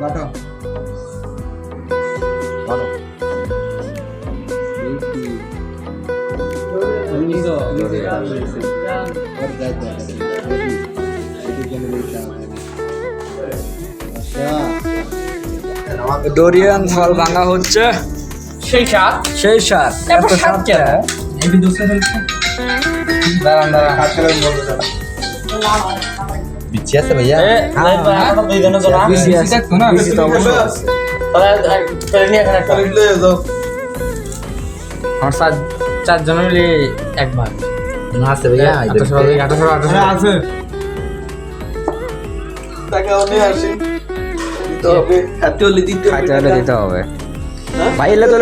বাটো বাটো Dorian ফল ভাঙা হচ্ছে। সেই সাত সেই সাত এত সাত কেন? এটি দোষে ফেলছে দাঁড়ান দাঁড়ান। বিচি আছে ভাইয়া। বিসি আছে বিসি তো অবশ্যই আছে। আমার চার চারজন মিলে এক ভাগ না আছে ভাইয়া আঠারোশো আঠারোশো আছে খাইতে হলে দিতে হবে ভাই এলে তো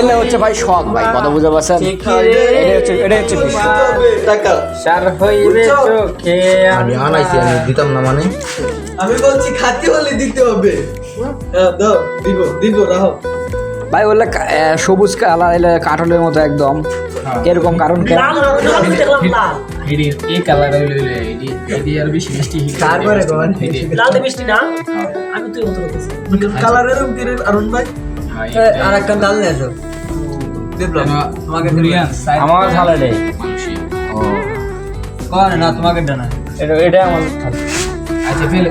এলে হচ্ছে ভাই শখ ভাই। কথা বুঝে পারছেন? এটা হচ্ছে এটা হচ্ছে সার হইবে চোখে আমি আনাইছি আমি দিতাম না মানে। আমি বলছি খাতে হলে দিতে হবে। হ্যাঁ, দাও দিব দিব রাহো ভাই বললে সবুজ কালার এলে কাঠলের মতো একদম। এরকম কারণ কেন এই কালার হইলে হইলে এডি এডি আর বেশি মিষ্টি তারপরে লাল মিষ্টি না? আমি করতেছি। কালারের অরুণ ভাই? আর একটা ডাল নিয়ে আসো। বিপ্লব তোমাকে আমার ভালো নেই কোন না তোমাকে ডানা এটা এটা আমার আচ্ছা ফেলে